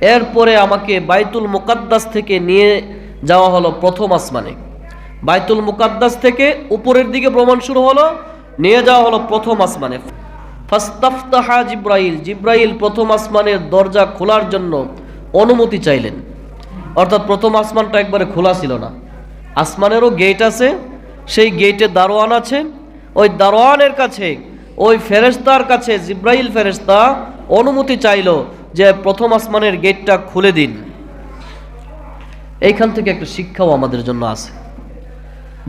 এরপরে আমাকে বাইতুল মুকাদ্দাস থেকে নিয়ে যাওয়া হলো প্রথম আসমানে। বাইতুল মুকাদ্দাস থেকে উপরের দিকে ভ্রমণ শুরু হলো, নিয়ে যাওয়া হলো প্রথম আসমানে। ফাস্তাফতাহা জিব্রাইল জিব্রাইল প্রথম আসমানের দরজা খোলার জন্য অনুমতি চাইলেন। অর্থাৎ প্রথম আসমানটা একবারে খোলা ছিল না। আসমানেরও গেট আছে, সেই গেটে দারোয়ান আছে। ওই দারোয়ানের কাছে, ওই ফেরেস্তার কাছে জিব্রাইল ফেরেস্তা অনুমতি চাইলো যে প্রথম আসমানের গেটটা খুলে দিন। এইখান থেকে একটা শিক্ষাও আমাদের জন্য আছে।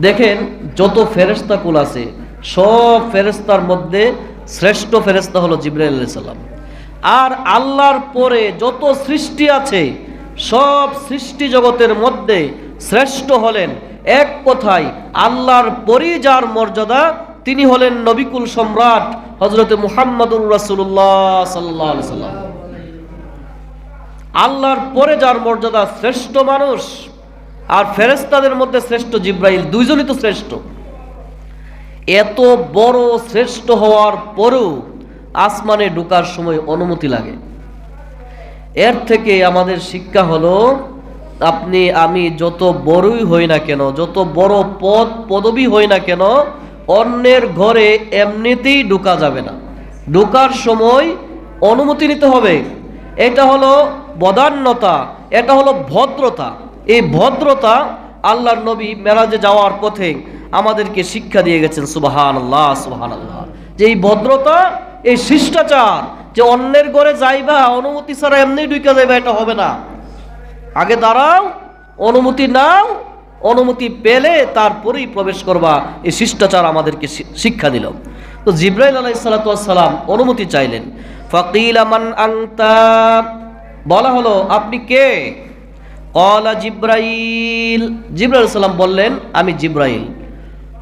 দেখেন, যত ফেরেস্তা কুল আছে, সব ফেরেস্তার মধ্যে শ্রেষ্ঠ ফেরেস্তা হলো জিব্রাইল আর আল্লাহর পরে যত সৃষ্টি আছে, সব সৃষ্টি জগতের মধ্যে শ্রেষ্ঠ হলেন এক কথায়, আল্লাহর পরই যার মর্যাদা, তিনি হলেন নবিকুল সম্রাট হজরতে মুহাম্মদুর রাসূলুল্লাহ সাল্লাল্লাহু আলাইহি সাল্লাম। আল্লাহর পরে যার মর্যাদা শ্রেষ্ঠ মানুষ আর ফেরেস্তাদের মধ্যে শ্রেষ্ঠ জিব্রাইল, দুইজনই তো শ্রেষ্ঠ। এত বড় শ্রেষ্ঠ হওয়ার পরেও আসমানে ঢোকার সময় অনুমতি লাগে। এর থেকে আমাদের শিক্ষা হলো, আপনি, আমি যত বড়ই হই না কেন, যত বড় পদ, পদবী হই না কেন, অন্যের ঘরে এমনিতেই ঢোকা যাবে না। ঢোকার সময় অনুমতি নিতে হবে। এটা হলো বদান্যতা, এটা হলো ভদ্রতা। এই ভদ্রতা আল্লাহর নবী মেরাজে যাওয়ার পথে আমাদেরকে শিক্ষা দিয়ে গেছেন সুবাহান আল্লাহ সুবাহান আল্লাহ যে এই ভদ্রতা, এই শিষ্টাচার, যে অন্যের ঘরে যাইবা, অনুমতি ছাড়া এমনি ঢুকে যাইবা, এটা হবে না। আগে দাঁড়াও, অনুমতি নাও, অনুমতি পেলে তারপরেই প্রবেশ করবা। এই শিষ্টাচার আমাদেরকে শিক্ষা দিল। তো জিব্রাইল আলাই সালাতাম অনুমতি চাইলেন। ফকিল আমান আংতা বলা হলো, আপনি কে? কলা জিব্রাইল। জিব্রাইল সালাম বললেন, আমি জিব্রাইল।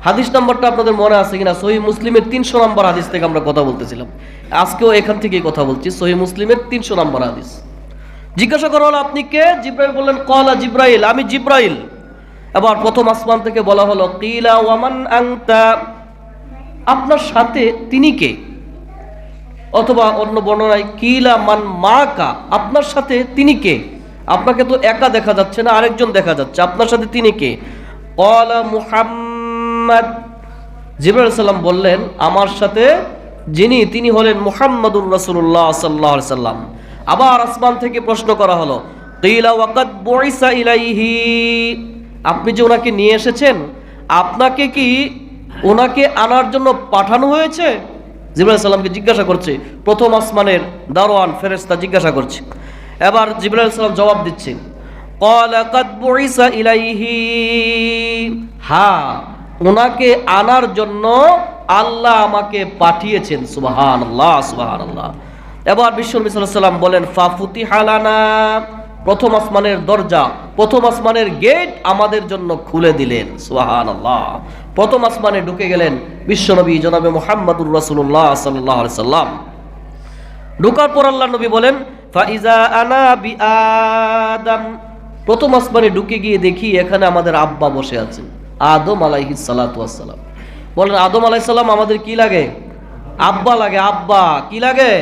হাদিস নম্বরটা আপনাদের মনে আছে কিনা? সহি মুসলিমের তিনশো নম্বর হাদিস থেকে আমরা কথা বলতেছিলাম। আজকেও এখান থেকেই কথা বলছি, সহি মুসলিমের তিনশো নম্বর হাদিস। জিজ্ঞাসা করা হলো, আপনি কে? জিব্রাইল বললেন কলা জিব্রাইল, আমি জিব্রাইল। এবার প্রথম আসমান থেকে বলা হলো কিলা ওয়ামান আপনার সাথে তিনি কে? অথবা অন্য বর্ণনায় কিলা মান মা কা আপনার সাথে তিনি কে? আপনাকে তো একা দেখা যাচ্ছে না, আরেকজন দেখা যাচ্ছে। আপনার সাথে তিনি কে? কলা মুহাম্মদ। জিবরাল সাল্লাম বললেন, আমার সাথে যিনি, তিনি হলেন মুহাম্মদুর রাসূলুল্লাহ সাল্লাল্লাহু আলাইহি সাল্লাম। আবার আসমান থেকে প্রশ্ন করা হলো, কিলা ওয়াকাদ বুইসা ইলাইহি? আপনি যে ওনাকে নিয়ে এসেছেন, আপনাকে কি ওনাকে আনার জন্য পাঠানো হয়েছে? জিবুল জিজ্ঞাসা করছে, প্রথম আসমানের দারোয়ান ফেরেস্তা জিজ্ঞাসা করছে। এবার জিবুল সাল্লাম জবাব দিচ্ছে হা ওনাকে আনার জন্য আল্লাহ আমাকে পাঠিয়েছেন সুবাহান আল্লাহ সুবাহান আল্লাহ এবার বিশ্বনবী সাল্লাম বলেন ফাফুতি হালানা প্রথম আসমানের দরজা, প্রথম আসমানের গেট আমাদের জন্য খুলে দিলেন সুবাহান আল্লাহ প্রথম আসমানে ঢুকে গেলেন বিশ্বনবী জনাবে মোহাম্মদুর রাসুল্লাহ সাল্লাহ সাল্লাম। ঢোকার পর আল্লাহ নবী বলেন, ফাইজা আনা বি আদম। প্রথম আসমানে ঢুকে গিয়ে দেখি এখানে আমাদের আব্বা বসে আছেন, আদম আলাইহি সালাতু আসসালাম বলেন, আদম আলাইহিস সালাম, আমাদের কি লাগে? আব্বা লাগে, আব্বা, কি লাগে?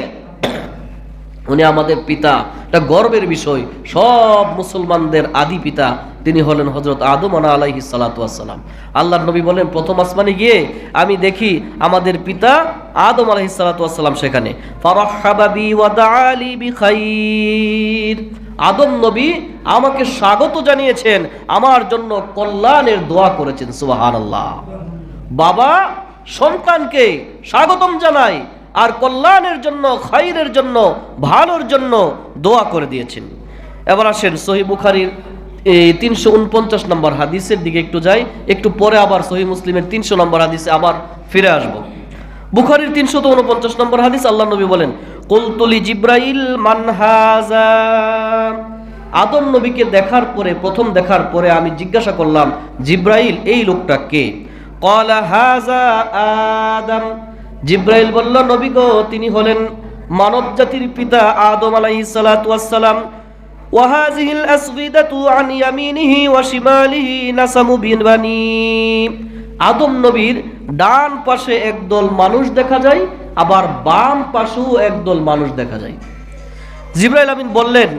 উনি আমাদের পিতা। এটা গর্বের বিষয়, সব মুসলমানদের আদি পিতা, তিনি হলেন হজরত আদম আনা আলাইহি সালাতাম আল্লাহ নবী বলেন, প্রথম আসমানে গিয়ে আমি দেখি আমাদের পিতা আদম আলাইহি সালাতাম সেখানে। আদম নবী আমাকে স্বাগত জানিয়েছেন, আমার জন্য কল্যাণের দোয়া করেছেন, সুবহানাল্লাহ। বাবা সন্তানকে স্বাগতম জানায় আর কল্যাণের জন্য, খাইরের জন্য, ভালোর জন্য দোয়া করে দিয়েছেন। এবার আসেন সহি বুখারির এই তিনশো উনপঞ্চাশ নম্বর হাদিসের দিকে একটু যাই। একটু পরে আবার সহি মুসলিমের তিনশো নম্বর হাদিসে আবার ফিরে আসব। বুখারির তিনশো তো উনপঞ্চাশ নম্বর হাদিস, আল্লাহ নবী বলেন কুলতুলি জিব্রাইল মানহাজা আদম নবীকে দেখার পরে, প্রথম দেখার পরে আমি জিজ্ঞাসা করলাম, জিব্রাইল, এই লোকটা কে? কলা হাজা আদম। জিব্রাইল বলল নবী গো তিনি হলেন মানব জাতির পিতা আদম আলাইহিস সালাতু ওয়াসসালাম وهذه الأسودة عن يمينه وشماله نسم بني আদম নবীর ডান পাশে একদল মানুষ দেখা যায় আবার বাম পাশেও একদল মানুষ দেখা যায় জিব্রাইল আমিন বললেন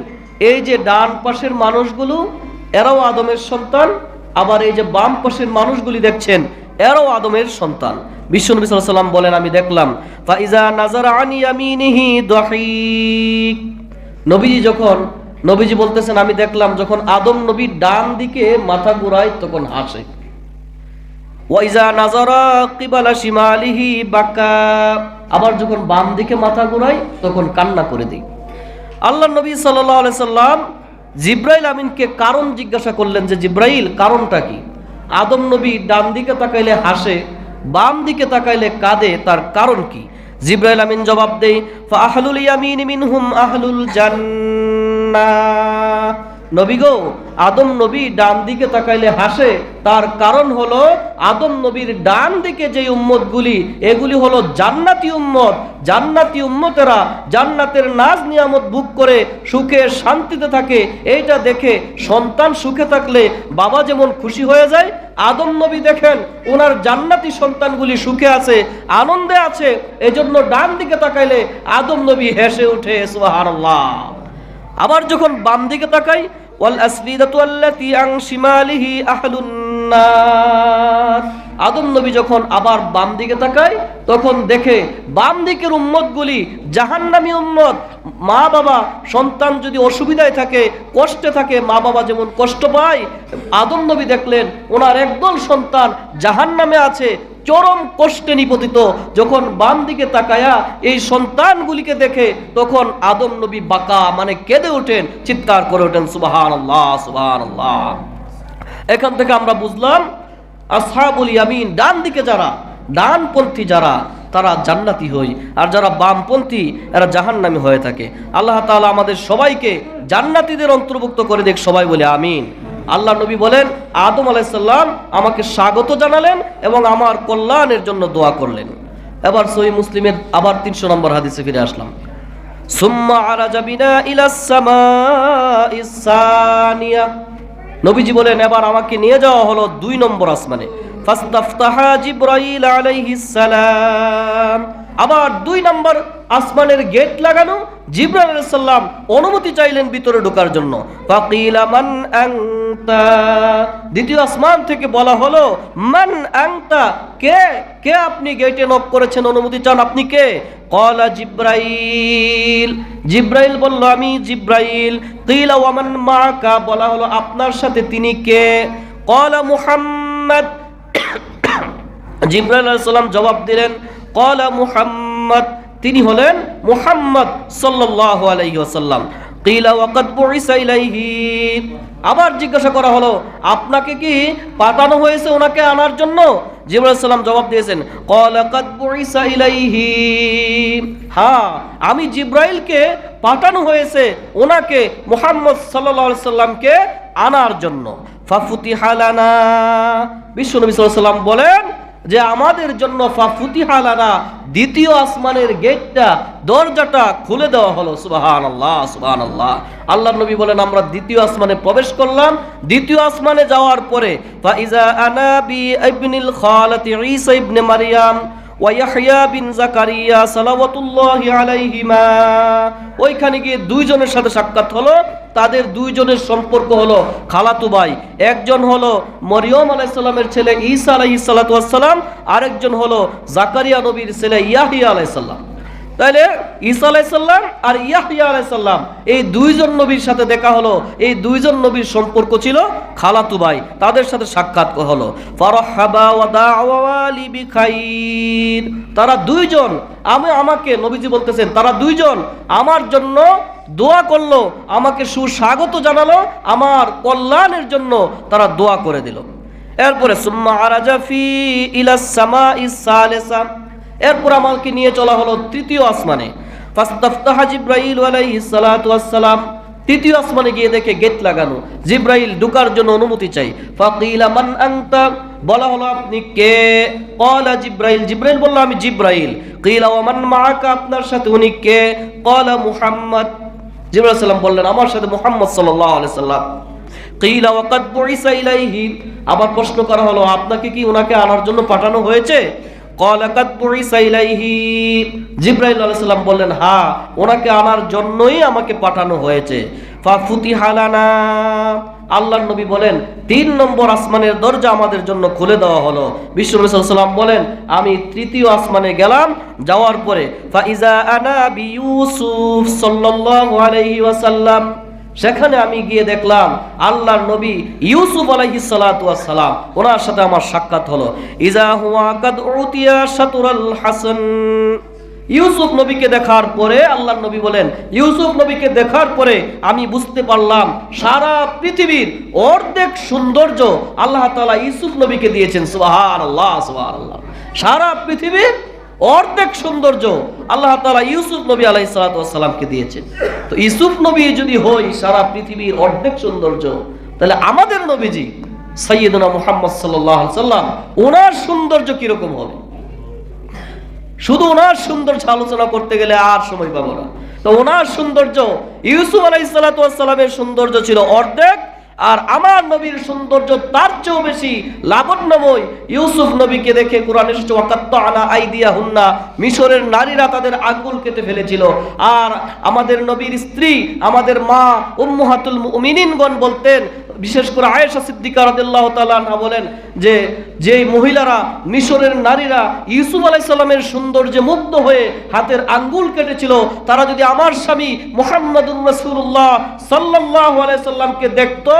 এই যে ডান পাশের মানুষগুলো এরাও আদমের সন্তান আবার এই যে বাম পাশের মানুষগুলি দেখছেন এরাও আদমের সন্তান। বিশ্বনবী সাল্লাম বলেন, আমি দেখলাম, ফাইজা নাজার আনি ইয়ামিনিহি দাহিক। নবীজি যখন, নবীজি বলতেছেন, আমি দেখলাম যখন আদম নবী ডান দিকে মাথা ঘুরায় তখন হাসে। ওয়াইজা নাজারা কিবালা শিমালিহি বাকা আবার যখন বাম দিকে মাথা ঘুরাই তখন কান্না করে দিই আল্লাহ নবী আলাইহি সাল্লাম জিব্রাইল আমিনকে কারণ জিজ্ঞাসা করলেন যে, জিব্রাইল, কারণটা কি? আদম নবী ডান দিকে তাকাইলে হাসে, বাম দিকে তাকাইলে কাঁদে, তার কারণ কি? জিব্রাইল আমিন জবাব দেই ফাহলুল ইয়ামিন মিনহুম আহলুল জান্নাহ। নবী গো, আদম নবী ডান দিকে তাকাইলে হাসে। তার কারণ হলো, আদম নবীর ডান দিকে যে উম্মতগুলি, এগুলি হলো জান্নাতি উম্মত। জান্নাতি উম্মতেরা জান্নাতের নাজ নিয়ামত বুক করে সুখে, শান্তিতে থাকে। এইটা দেখে সন্তান সুখে থাকলে বাবা যেমন খুশি হয়ে যায়, আদম নবী দেখেন ওনার জান্নাতি সন্তানগুলি সুখে আছে, আনন্দে আছে। এজন্য ডান দিকে তাকাইলে আদম নবী হেসে উঠে, সুবহানাল্লাহ। আবার যখন বাম দিকে তাকাই, ওয়াল আসলিদাতু আল্লাতি আন শিমালিহি আহলুন আদম নবী যখন আবার বাম দিকে তাকায়, তখন দেখে বাম দিকের উম্মতগুলি জাহান্নামী উম্মত। মা বাবা, সন্তান যদি অসুবিধায় থাকে, কষ্টে থাকে, মা বাবা যেমন কষ্ট পায়, আদম নবী দেখলেন ওনার একদল সন্তান জাহান্নামে আছে চরম কষ্টে নিপতিত। যখন বাম দিকে তাকায়া এই সন্তানগুলিকে দেখে, তখন আদম নবী বাঁকা মানে কেঁদে ওঠেন, চিৎকার করে ওঠেন সুবাহান আল্লাহ সুবাহান আল্লাহ এখান থেকে আমরা বুঝলাম, আসহাবুল ইয়ামিন, ডান দিকে যারা, ডানপন্থী যারা, তারা জান্নাতি হই। আর যারা বামপন্থী, এরা জাহান্নামী হয়ে থাকে। আল্লাহ তাআলা আমাদের সবাইকে জান্নাতিদের অন্তর্ভুক্ত করে দেখ সবাই বলে আমিন। আল্লাহ নবী বলেন, আদম আলাইসাল্লাম আমাকে স্বাগত জানালেন এবং আমার কল্যাণের জন্য দোয়া করলেন। এবার সহি মুসলিমের আবার তিনশো নম্বর হাদিসে ফিরে আসলাম। আরাজাবিনা ইসানিয়া নবীজি বলেন, এবার আমাকে নিয়ে যাওয়া হলো দুই নম্বর আসমানে। ফাস্তাফতাহা সালাম। আবার দুই নম্বর আসমানের গেট লাগানো, জিব্রাইল আলাইহিস অনুমতি চাইলেন ভিতরে ঢোকার জন্য। ফাকিলা মান আনতা। দ্বিতীয় আসমান থেকে বলা হলো, মান আংতা কে? কে আপনি গেটে নক করেছেন, অনুমতি চান আপনি কে? কলা জিব্রাইল। জিব্রাইল বলল, আমি জিব্রাইল। কিলা ওয়ামান মাকা বলা হলো, আপনার সাথে তিনি কে? কলা মুহাম্মদ। জিব্রাইল আলাইহিস সালাম জবাব দিলেন কলা মুহাম্মদ। তিনি হলেন মুহাম্মদ বুইসা ইলাইহি। আবার জিজ্ঞাসা করা হলো, আপনাকে কি পাঠানো হয়েছে ওনাকে আনার জন্য? জিবরাইল জবাব দিয়েছেন, ক্বালা কাদ বুইসা ইলাইহি। হ্যাঁ আমি জিব্রাইলকে পাঠানো হয়েছে ওনাকে, মুহাম্মদ সাল্লাল্লাহু সাল্লামকে আনার জন্য। ফাফুতি হালানা বিশ্বনবী সাল্লাম বলেন যে, আমাদের জন্য ফাফুতিহালানা দ্বিতীয় আসমানের গেটটা, দরজাটা খুলে দেওয়া হলো। সুবাহান আল্লাহ সুবাহান আল্লাহ আল্লাহ নবী বলেন, আমরা দ্বিতীয় আসমানে প্রবেশ করলাম। দ্বিতীয় আসমানে যাওয়ার পরে, ফাইজা আনা বি ইবনিল খালাতি ঈসা ইবনে মারইয়াম ওয়াইয়াহিয়া বিন জাকারিয়া সালাওয়াতুল্লাহি আলাইহিমা। ওইখানে গিয়ে দুইজনের সাথে সাক্ষাৎ হলো। তাদের দুইজনের সম্পর্ক হলো খালাতু ভাই। একজন হলো মরিয়ম আলাইসাল্লামের ছেলে ঈসা আলাইহিস সালাতু ওয়াসসালাম। আরেকজন হলো জাকারিয়া নবীর ছেলে ইয়াহিয়া আলাইসাল্লাম তাহলে ঈসা আলাইসাল্লাম আর ইয়াহিয়া আলাইসাল্লাম, এই দুইজন নবীর সাথে দেখা হলো। এই দুইজন নবীর সম্পর্ক ছিল খালাতু ভাই, তাদের সাথে সাক্ষাৎ হলো। তারা দুইজন, আমি আমাকে নবীজি বলতেছেন, তারা দুইজন আমার জন্য দোয়া করল, আমাকে সুস্বাগত জানালো, আমার কল্যাণের জন্য তারা দোয়া করে দিল। এরপরে, সুম্মা আরাজা ফি ইলাস সামাইস সালিসা। এরপর আমাকে নিয়ে চলা হলো তৃতীয় আসমানে। ফাস্তাফতাহা তৃতীয় আসমানে গিয়ে দেখে গেট লাগানো। জিব্রাইল ঢুকার জন্য অনুমতি চাই। ফাকিলা মান আনতা? বলা হলো, আপনি কে? কলা জিব্রাইল জিব্রাইল বলল, আমি জিব্রাইল। কিলা ওয়া মান মাআকা? আপনার সাথে উনি কে? কলা মুহাম্মদ। জিব্রাইল সাল্লাম বললেন, আমার সাথে মুহাম্মদ সাল্লাল্লাহু আলাইহি সাল্লাম। কিলা ওয়াকাদ বুইসা ইলাইহি? আবার প্রশ্ন করা হলো, আপনাকে কি ওনাকে আনার জন্য পাঠানো হয়েছে? জিব্রাইল আলাইসাল্লাম বললেন, হা, ওনাকে আনার জন্যই আমাকে পাঠানো হয়েছে। ফাফুতি হালানা আল্লাহ নবী বলেন, তিন নম্বর আসমানের দরজা আমাদের জন্য খুলে দেওয়া হলো। বিশ্বনবীলাম বলেন, আমি তৃতীয় আসমানে গেলাম, যাওয়ার পরে ফাইজা আনা বি ইউসুফ সাল্লাল্লাহু আলাইহি ওয়াসাল্লাম। সেখানে আমি গিয়ে দেখলাম আল্লাহর নবী ইউসুফ আলাইহিস সালাতু সালাম, ওনার সাথে আমার সাক্ষাৎ হলো। ইজা হুয়া কাদ উতিয়া হাসান। ইউসুফ নবীকে দেখার পরে আল্লাহর নবী বলেন, ইউসুফ নবীকে দেখার পরে আমি বুঝতে পারলাম, সারা পৃথিবীর অর্ধেক সৌন্দর্য আল্লাহ তাআলা ইউসুফ নবীকে দিয়েছেন। সুবহানাল্লাহ সুবহানাল্লাহ। সারা পৃথিবীর অর্ধেক সৌন্দর্য আল্লাহ তাআলা ইউসুফ নবী আলাইহিস সালাতু ওয়াস সালামকে দিয়েছেন। তো ইউসুফ নবী যদি হই সারা পৃথিবীর অর্ধেক সৌন্দর্য, তাহলে আমাদের নবীজি সৈয়দনা মুহাম্মদ সাল্লাম ওনার সৌন্দর্য কীরকম হবে? শুধু ওনার সৌন্দর্য আলোচনা করতে গেলে আর সময় পাবো না। তো ওনার সৌন্দর্য ইউসুফ আলাইসালামের সৌন্দর্য ছিল অর্ধেক আর আমার নবীর সৌন্দর্য তার চেয়েও বেশি লাবণ্যময়। ইউসুফ নবীকে দেখে কোরআন এসেছে ওয়াকাত্ত আনা আইদিয়া হুন্না মিশরের নারীরা তাদের আঙ্গুল কেটে ফেলেছিল। আর আমাদের নবীর স্ত্রী, আমাদের মা উম্মুহাতুল মিনিনগণ বলতেন বিশেষ করে আয়েশা সিদ্দিকা রাদিয়াল্লাহু তাআলা আনহা বলেন যে যেই মহিলারা, মিশরের নারীরা ইউসুফ আলাইহিস সালামের সৌন্দর্যে মুগ্ধ হয়ে হাতের আঙ্গুল কেটেছিল, তারা যদি আমার স্বামী মুহাম্মদুর রাসূলুল্লাহ সাল্লাল্লাহু আলাইহি সাল্লামকে দেখতো,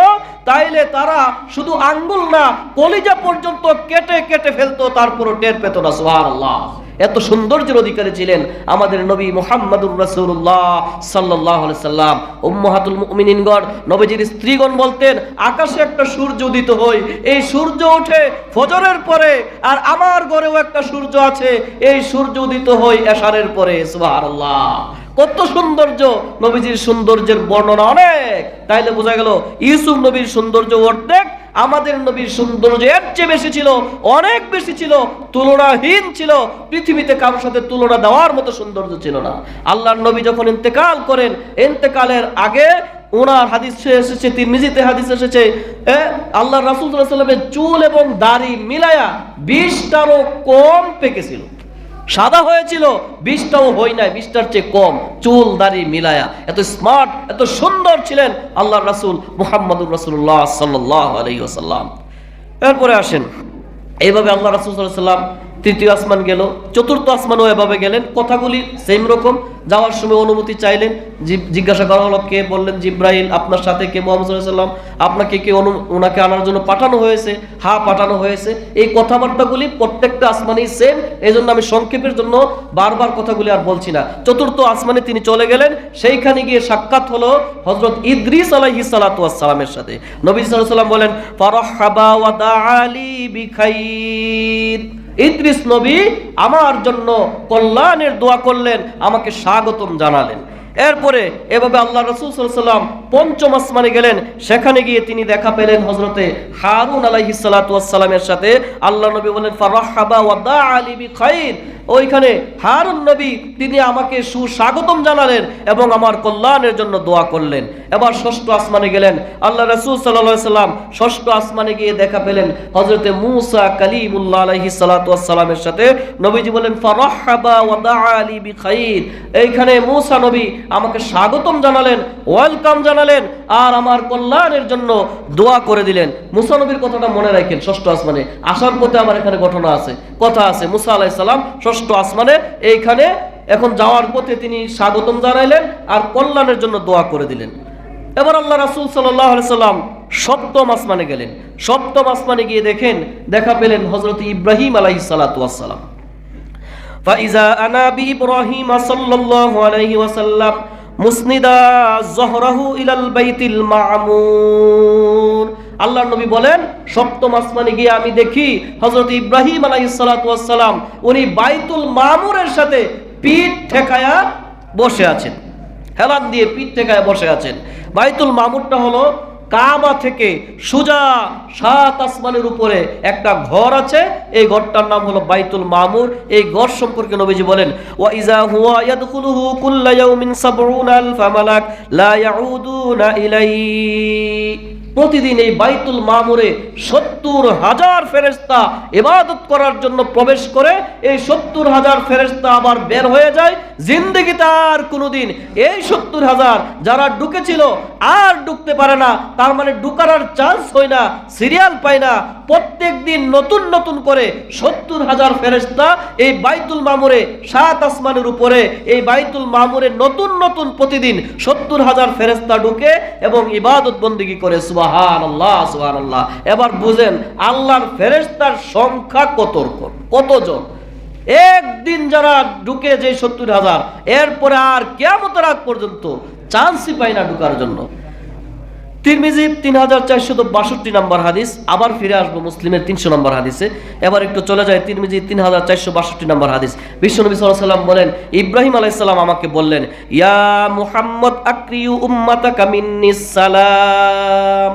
তাইলে তারা শুধু আঙ্গুল না, কলিজা পর্যন্ত কেটে কেটে ফেলতো, তারপরও টের পেত না, সুবহানাল্লাহ। এত সৌন্দর্যের অধিকারী ছিলেন আমাদের নবী মুহাম্মদুর রাসূলুল্লাহ সাল্লাল্লাহু আলাইহি সাল্লাম। উম্মাহাতুল মুমিনিনগণ, নবীজির স্ত্রীগণ বলতেন, আকাশে একটা সূর্য উদিত হয় এই সূর্য ওঠে ফজরের পরে, আর আমার ঘরেও একটা সূর্য আছে, এই সূর্য উদিত হয় এশারের পরে। সুবহানাল্লাহ। কত সৌন্দর্য, নবীজির সৌন্দর্যের বর্ণনা অনেক। তাইলে বোঝা গেল, ইউসুফ নবীর সৌন্দর্য অর্ধেক আমাদের নবীর সৌন্দর্য এর চেয়ে বেশি ছিল, অনেক বেশি ছিল, তুলনাহীন ছিল। পৃথিবীতে কারোর সাথে তুলনা দেওয়ার মতো সৌন্দর্য ছিল না। আল্লাহর নবী যখন ইন্তেকাল করেন, ইন্তেকালের আগে ওনার হাদিস এসেছে, তিরমিজিতে হাদিস এসেছে আল্লাহ রাসূল আলাইহি চুল এবং দাড়ি মিলায়া বিশটারও কম পেকেছিল। সাদা হয়েছিল, বিষটাও হই নাই, বিষটার চেয়ে কম, চুল, দাড়ি মিলায়া। এত স্মার্ট এত সুন্দর ছিলেন আল্লাহ রাসুল মুহাম্মদুর রাসুল্লাহ সাল্লাহ আলাইহি ওয়াসাল্লাম। এরপরে আসেন, এইভাবে আল্লাহ রাসুল সাল্লাহ ওয়াসাল্লাম তৃতীয় আসমান গেল, চতুর্থ আসমানও এভাবে গেলেন, কথাগুলি সেম রকম। যাওয়ার সময় অনুমতি চাইলেন জিজ্ঞাসা করা হলো, কে বললেন জিব্রাইল, আপনার সাথে কে মোহাম্মদ আপনাকে কে অনু ওনাকে আনার জন্য পাঠানো হয়েছে? হ্যাঁ পাঠানো হয়েছে। এই কথাবার্তাগুলি প্রত্যেকটা আসমানেই সেম এই জন্য আমি সংক্ষেপের জন্য বারবার কথাগুলি আর বলছি না। চতুর্থ আসমানে তিনি চলে গেলেন, সেইখানে গিয়ে সাক্ষাৎ হলো হজরত ইদ্রিস আলাইহিস সালাতু ওয়াস সালামের সাথে। নবী ওয়াসাল্লাম বলেন, ফারহাবা ওয়া দাআলি বিখাইর। ইদ্রিস নবী আমার জন্য কল্যাণের দোয়া করলেন আমাকে স্বাগতম জানালেন। এরপরে এভাবে আল্লাহ রসুল সাল্লাম পঞ্চম আসমানে গেলেন। সেখানে গিয়ে তিনি দেখা পেলেন হজরতে হারুন আলাইহি সালামের সাথে। আল্লাহ নবী বলেন ওইখানে হারুন নবী, তিনি আমাকে সুস্বাগতম জানালেন এবং আমার কল্যাণের জন্য দোয়া করলেন। এবার ষষ্ঠ আসমানে গেলেন। আল্লাহ রসুল সাল্লাম ষষ্ঠ আসমানে গিয়ে দেখা পেলেন হজরতে মুসা কালিমুল্লাহ আলাইহি সালামের সাথে। নবীজি বলেন ফারহাবা ওয়া দা আলী বি খাইর এইখানে মুসা নবী আমাকে স্বাগতম জানালেন, ওয়েলকাম জানালেন, আর আমার কল্যাণের জন্য দোয়া করে দিলেন। মুসা নবীর কথাটা মনে রাখেন ষষ্ঠ আসমানে। আসার পথে আমার এখানে ঘটনা আছে, কথা আছে। মুসা আলাইহিস সালাম ষষ্ঠ আসমানে এইখানে এখন যাওয়ার পথে তিনি স্বাগতম জানাইলেন আর কল্যাণের জন্য দোয়া করে দিলেন। এবার আল্লাহ রাসূল আলাইহি সাল্লাম সপ্তম আসমানে গেলেন। সপ্তম আসমানে গিয়ে দেখেন, দেখা পেলেন হজরত ইব্রাহিম আলাইহিস সালাতু ফাইজা আনাবি ইব্রাহিম সাল্লাল্লাহু আলাইহি ওয়াসাল্লাম মুসনিদা জহরাহু ইলাল বাইতিল মামুর আল্লাহ নবী বলেন, সপ্তম আসমানে গিয়ে আমি দেখি হজরত ইব্রাহিম আলাইসালাম উনি বাইতুল মামুরের সাথে পিঠ ঠেকায়া বসে আছেন। হেলান দিয়ে পিঠ ঠেকায়া বসে আছেন। বাইতুল মামুরটা হলো কাবা থেকে সুজা সাত আসমানের উপরে একটা ঘর আছে। এই ঘরটার নাম হলো বাইতুল মামুর। এই ঘর সম্পর্কে নবীজি বলেন ওয়া ইজা হুয়া ইয়াদখুলুহু কুল্লা ইয়াউমিন সাবউনা আলফা মালাক, লা ইয়াউদুনা ইলাই প্রতিদিন এই বাইতুল মামুরে সত্তর হাজার ফেরেস্তা ইবাদত করার জন্য প্রবেশ করে, এই সত্তর হাজার ফেরেস্তা আবার বের হয়ে যায়। জিন্দগিতে আর কোনোদিন এই সত্তর হাজার যারা ঢুকেছিল আর ঢুকতে পারে না, তার মানে ঢুকার চান্স হয় না সিরিয়াল পায় না। প্রত্যেক দিন নতুন নতুন করে সত্তর হাজার ফেরেস্তা এই বাইতুল মামুরে সাত আসমানের উপরে, এই বাইতুল মামুরে নতুন নতুন প্রতিদিন সত্তর হাজার ফেরেস্তা ঢুকে এবং ইবাদত বন্দিগি করে এবার বুঝেন, আল্লাহর ফেরেস্তার সংখ্যা কত কতজন? একদিন যারা ঢুকে যে সত্তর হাজার, এরপরে আর কেমত রাত পর্যন্ত চান্সই পায় না ঢুকার জন্য। তিরমিজি তিন হাজার চারশত বাষট্টি নম্বর হাদিস, আবার ফিরে আসব মুসলিমের তিনশো নম্বর হাদিসে। এবার একটু চলে যায় তিরমিজি তিন হাজার চারশো বাষট্টি নম্বর হাদিস। বিশ্বনবী সাল্লাম বলেন, ইব্রাহিম আলাইসাল্লাম আমাকে বললেন, ইয়া মুহাম্মদ আক্রিউ উম্মাতা কামিন্নিস সালাম।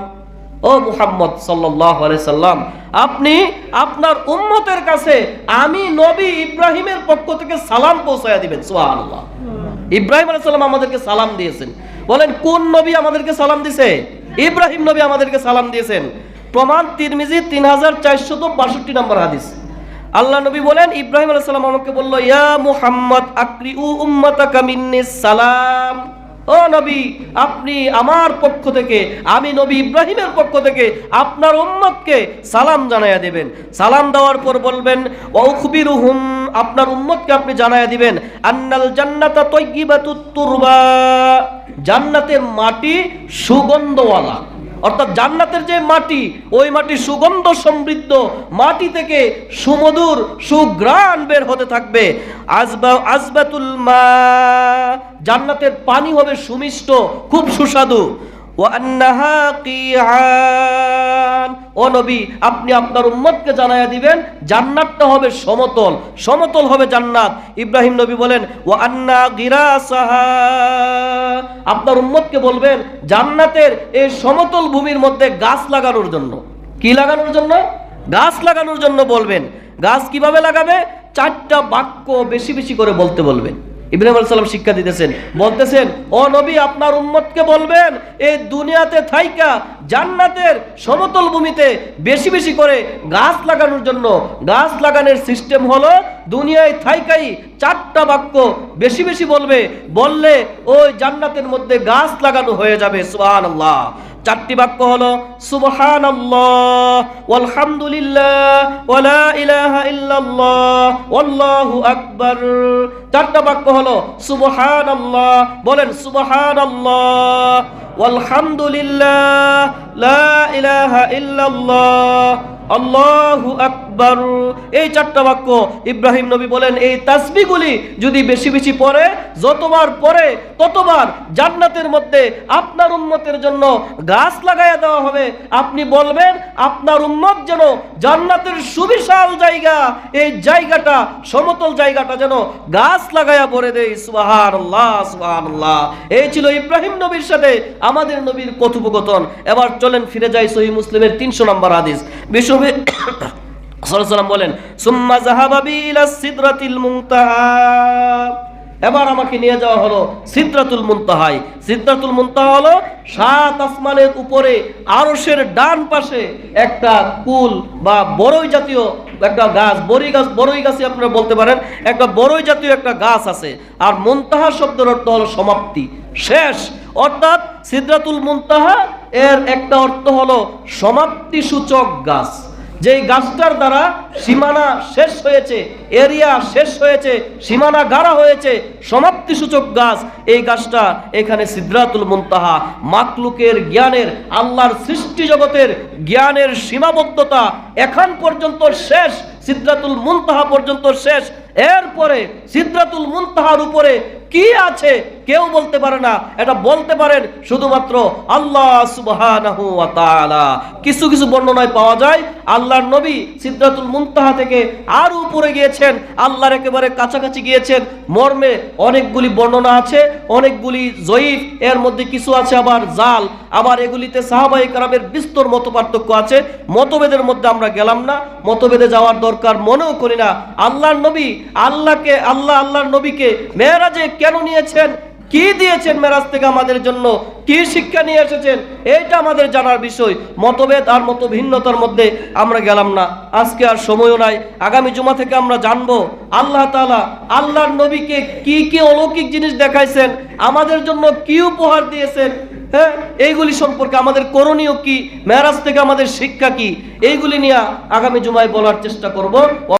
ও মুহাম্মদ সাল্লাহ সাল্লাম আপনি আপনার উম্মতের কাছে আমি নবী ইব্রাহিমের পক্ষ থেকে সালাম পৌঁছায়া দিবেন। সুবহানাল্লাহ। ইব্রাহিম আলাইহিস সালাম আমাদেরকে সালাম দিয়েছেন। বলেন, কোন নবী আমাদেরকে সালাম দিছে? ইব্রাহিম নবী আমাদেরকে সালাম দিয়েছেন। প্রমাণ তিরমিজি তিন হাজার চারশত বাষট্টি নম্বর হাদিস। আল্লাহ নবী বলেন, ইব্রাহিম আলাহ সালাম আমাকে বলল, ইয়া মুহাম্মদ আকরি উম্মাতাকা মিন্নিস সালাম। ও নবী, আপনি আমার পক্ষ থেকে, আমি নবী ইব্রাহিমের পক্ষ থেকে আপনার উম্মতকে সালাম জানাইয়া দেবেন। সালাম দেওয়ার পর বলবেন ওখবিরুহুম আপনার উম্মতকে আপনি জানাইয়া দিবেন, আন্নাল জান্নাতা তৈগিবাতুত তুরবা জান্নাতের মাটি সুগন্ধওয়ালা। অর্থাৎ জান্নাতের যে মাটি, ওই মাটি সুগন্ধ সমৃদ্ধ, মাটি থেকে সুমধুর সুগ্রাণ বের হতে থাকবে। আজবা, আজবাতুল মা, জান্নাতের পানি হবে সুমিষ্ট, খুব সুস্বাদু। ও নবী, আপনি আপনার উম্মতকে জানাইয়া দিবেন, জান্নাতটা হবে সমতল। সমতল হবে জান্নাত। ইব্রাহিম নবী বলেন, ওয়া আন্না গিরাসাহা। আপনার উম্মতকে বলবেন, জান্নাতের এই সমতল ভূমির মধ্যে গাছ লাগানোর জন্য। কি লাগানোর জন্য? গাছ লাগানোর জন্য বলবেন। গাছ কীভাবে লাগাবে? চারটা বাক্য বেশি বেশি করে বলতে বলবেন। ইব্রাহিম আলাইহিস সালাম শিক্ষা দিতেছেন, বলতেছেন, ও নবী, আপনার উম্মতকে বলবেন এই দুনিয়াতে থাইকা, জান্নাতের সমতল ভূমিতে বেশি বেশি করে গাছ লাগানোর জন্য, গাছ লাগানোর সিস্টেম হলো, দুনিয়ায় থাইকাই চারটা বাক্য বেশি বেশি বলবে, বললে ওই জান্নাতের মধ্যে গাছ লাগানো হয়ে যাবে, সুবহানাল্লাহ। চারটি বাক্য হলো সুবহানাল্লাহ ওয়ালহামদুলিল্লাহ ওয়ালা চারটা বাক্য হলো সুবহানাল্লাহ বলেন সুবহানাল্লাহ। ওয়ালহামদুলিল্লাহ, লা ইলাহা ইল্লাল্লাহ, আল্লাহু আকবার। এই চারটা বাক্য ইব্রাহিম নবী বলেন, এই তাসবিগুলি যদি বেশি বেশি পড়ে, যতবার পড়ে, ততবার জান্নাতের মধ্যে আপনার উম্মতের জন্য গাছ লাগাইয়া দেওয়া হবে। আপনি বলবেন, আপনার উন্মত যেন জান্নাতের সুবিশাল জায়গা, এই জায়গাটা, সমতল জায়গাটা যেন গাছ লাগাইয়া ভরে দেয়। সুবহানাল্লাহ। এই ছিল ইব্রাহিম নবীর সাথে আমাদের নবীর কথোপকথন। এবার চলেন ফিরে যাই সহি মুসলিমের তিনশো নম্বর হাদিস। বিশ্ববি সাল্লাল্লাহু বলেন, সুম্মা জাহাবাবিল সিদরাতিল মুনতাহা। এবার আমাকে নিয়ে যাওয়া হলো সিদ্রাতুল মুনতাহাই। সিদ্রাতুল মুনতাহা হলো সাত আসমানের উপরে আরশের ডান পাশে একটা কুল বা বড়ই জাতীয় একটা গাছ। বড়ই গাছ বড়ই গাছই আপনারা বলতে পারেন, একটা বড়ই জাতীয় একটা গাছ আছে। আর মুনতাহা শব্দের অর্থ হলো সমাপ্তি, শেষ। অর্থাৎ সিদ্রাতুল মুনতাহা এর একটা অর্থ হলো সমাপ্তি সূচক গাছ। যেই গাছটার দ্বারা সীমানা শেষ হয়েছে, এরিয়া শেষ হয়েছে, সীমানা গাড়া হয়েছে, সমাপ্তিসূচক গাছ, এই গাছটা এখানে সিদ্ধাতুল মুন্তাহা মাকলুকের জ্ঞানের, আল্লাহর সৃষ্টি জগতের জ্ঞানের সীমাবদ্ধতা এখন পর্যন্ত শেষ। সিদ্ধাতুল মুনতাহা পর্যন্ত শেষ। এরপরে সিদ্ধাতুল মুনতাহার উপরে কি আছে কেউ বলতে পারে না। এটা বলতে পারেন শুধুমাত্র আল্লাহ তাআলা। কিছু কিছু বর্ণনায় পাওয়া যায়, আল্লাহর নবী সিদ্ধাতুল মুনতাহা থেকে আর উপরে গিয়েছেন, আল্লাহর একেবারে কাছাকাছি গিয়েছেন। মর্মে অনেকগুলি বর্ণনা আছে, অনেকগুলি জয়ীফ, এর মধ্যে কিছু আছে আবার জাল। আবার এগুলিতে সাহাবাই কারামের বিস্তর মত পার্থক্য আছে। মতভেদের মধ্যে আমরা গেলাম না। মতভেদে যাওয়ার দরকার মনেও করি না। আল্লাহর নবী, আল্লাহকে, আল্লাহ, আল্লাহর নবীকে মেয়েরাজে কেন নিয়েছেন? কি দিয়েছেন মেরাজ থেকে আমাদের জন্য? কি শিক্ষা নিয়ে এসেছেন? এইটা আমাদের জানার বিষয়। মতভেদ আর মত ভিন্নতার মধ্যে আমরা গেলাম না। আজকে আর সময়ও নাই। আগামী জুমা থেকে আমরা জানব, আল্লাহ তাআলা আল্লাহর নবীকে কি কি অলৌকিক জিনিস দেখাইছেন? আমাদের জন্য কি উপহার দিয়েছেন? হ্যাঁ এইগুলি সম্পর্কে আমাদের করণীয় কি? মেয়ারাজ থেকে আমাদের শিক্ষা কি? এইগুলি নিয়ে আগামী জুমায় বলার চেষ্টা করব।